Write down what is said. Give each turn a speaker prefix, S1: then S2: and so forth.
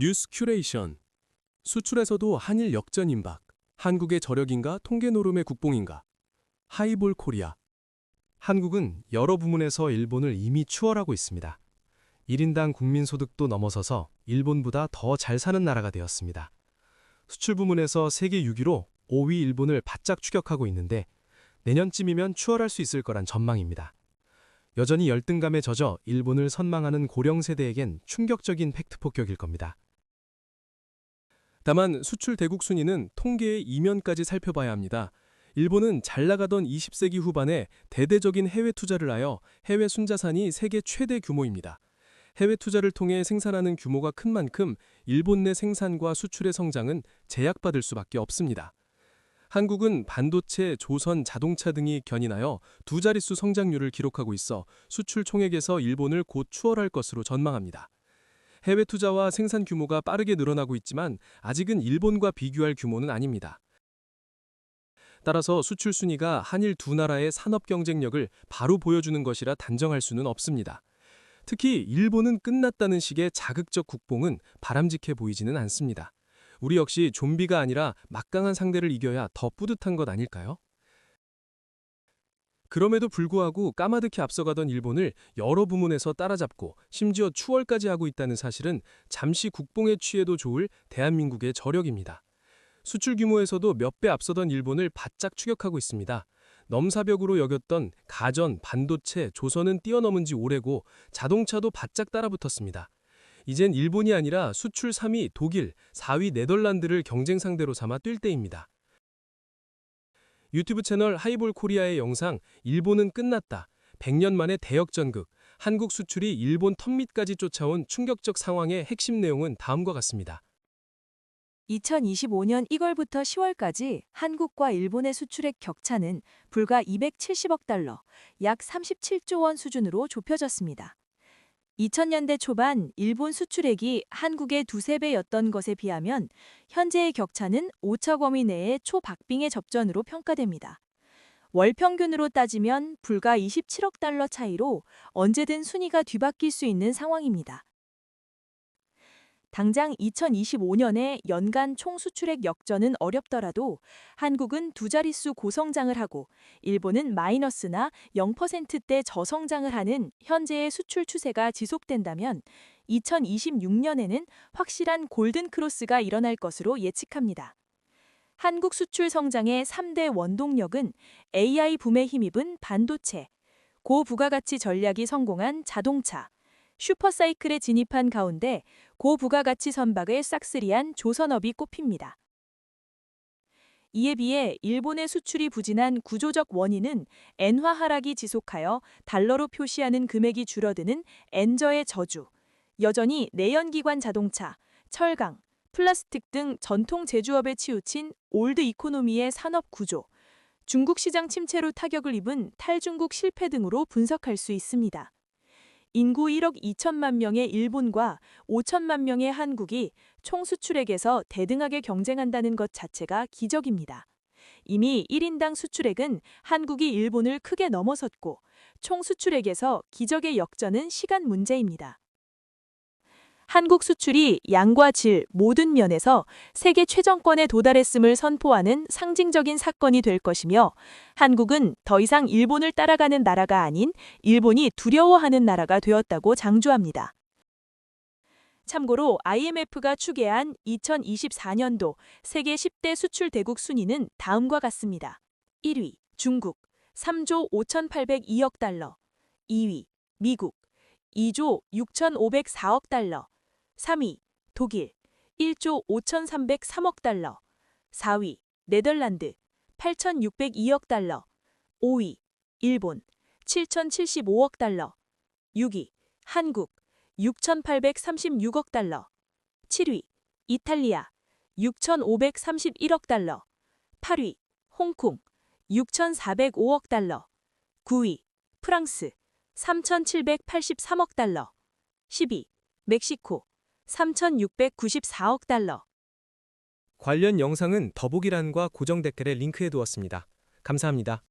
S1: 뉴스 큐레이션. 수출에서도 한일 역전 임박. 한국의 저력인가 통계 노름의 국뽕인가. 하이볼 코리아.
S2: 한국은 여러 부문에서 일본을 이미 추월하고 있습니다. 1인당 국민소득도 넘어서서 일본보다 더 잘 사는 나라가 되었습니다. 수출 부문에서 세계 6위로 5위 일본을 바짝 추격하고 있는데 내년쯤이면 추월할 수 있을 거란 전망입니다. 여전히 열등감에 젖어 일본을 선망하는 고령 세대에겐 충격적인 팩트 폭격일 겁니다.
S1: 다만 수출 대국 순위는 통계의 이면까지 살펴봐야 합니다. 일본은 잘 나가던 20세기 후반에 대대적인 해외 투자를 하여 해외 순자산이 세계 최대 규모입니다. 해외 투자를 통해 생산하는 규모가 큰 만큼 일본 내 생산과 수출의 성장은 제약받을 수밖에 없습니다. 한국은 반도체, 조선, 자동차 등이 견인하여 두 자릿수 성장률을 기록하고 있어 수출 총액에서 일본을 곧 추월할 것으로 전망합니다. 해외 투자와 생산 규모가 빠르게 늘어나고 있지만 아직은 일본과 비교할 규모는 아닙니다. 따라서 수출 순위가 한일 두 나라의 산업 경쟁력을 바로 보여주는 것이라 단정할 수는 없습니다. 특히 일본은 끝났다는 식의 자극적 국뽕은 바람직해 보이지는 않습니다. 우리 역시 좀비가 아니라 막강한 상대를 이겨야 더 뿌듯한 것 아닐까요? 그럼에도 불구하고 까마득히 앞서가던 일본을 여러 부문에서 따라잡고 심지어 추월까지 하고 있다는 사실은 잠시 국뽕에 취해도 좋을 대한민국의 저력입니다. 수출 규모에서도 몇 배 앞서던 일본을 바짝 추격하고 있습니다. 넘사벽으로 여겼던 가전, 반도체, 조선은 뛰어넘은 지 오래고 자동차도 바짝 따라붙었습니다. 이젠 일본이 아니라 수출 3위 독일, 4위 네덜란드를 경쟁 상대로 삼아 뛸 때입니다. 유튜브 채널 하이볼 코리아의 영상 일본은 끝났다. 100년 만에 대역전극. 한국 수출이 일본 턱밑까지 쫓아온 충격적 상황의 핵심 내용은 다음과 같습니다.
S3: 2025년 1월부터 10월까지 한국과 일본의 수출액 격차는 불과 270억 달러, 약 37조 원 수준으로 좁혀졌습니다. 2000년대 초반 일본 수출액이 한국의 두세 배였던 것에 비하면 현재의 격차는 5차 범위 내의 초박빙의 접전으로 평가됩니다. 월 평균으로 따지면 불과 27억 달러 차이로 언제든 순위가 뒤바뀔 수 있는 상황입니다. 당장 2025년에 연간 총수출액 역전은 어렵더라도 한국은 두 자릿수 고성장을 하고 일본은 마이너스나 0%대 저성장을 하는 현재의 수출 추세가 지속된다면 2026년에는 확실한 골든 크로스가 일어날 것으로 예측합니다. 한국 수출 성장의 3대 원동력은 AI 붐에 힘입은 반도체, 고부가가치 전략이 성공한 자동차, 슈퍼사이클에 진입한 가운데 고부가가치 선박을 싹쓸이한 조선업이 꼽힙니다. 이에 비해 일본의 수출이 부진한 구조적 원인은 엔화 하락이 지속하여 달러로 표시하는 금액이 줄어드는 엔저의 저주, 여전히 내연기관 자동차, 철강, 플라스틱 등 전통 제조업에 치우친 올드 이코노미의 산업 구조, 중국 시장 침체로 타격을 입은 탈중국 실패 등으로 분석할 수 있습니다. 인구 1억 2천만 명의 일본과 5천만 명의 한국이 총 수출액에서 대등하게 경쟁한다는 것 자체가 기적입니다. 이미 1인당 수출액은 한국이 일본을 크게 넘어섰고 총 수출액에서 기적의 역전은 시간 문제입니다. 한국 수출이 양과 질 모든 면에서 세계 최정권에 도달했음을 선포하는 상징적인 사건이 될 것이며 한국은 더 이상 일본을 따라가는 나라가 아닌 일본이 두려워하는 나라가 되었다고 장주합니다. 참고로 IMF가 추계한 2024년도 세계 10대 수출 대국 순위는 다음과 같습니다. 1위 중국 3조 5,802억 달러 2위 미국 2조 6,504억 달러 3위 독일. 1조 5,303억 달러. 4위 네덜란드. 8,602억 달러. 5위 일본. 7,075억 달러. 6위 한국. 6,836억 달러. 7위 이탈리아. 6,531억 달러. 8위 홍콩. 6,405억 달러. 9위 프랑스. 3,783억 달러. 10위 멕시코 3,694억 달러.
S2: 관련 영상은 더보기란과 고정 댓글에 링크해 두었습니다. 감사합니다.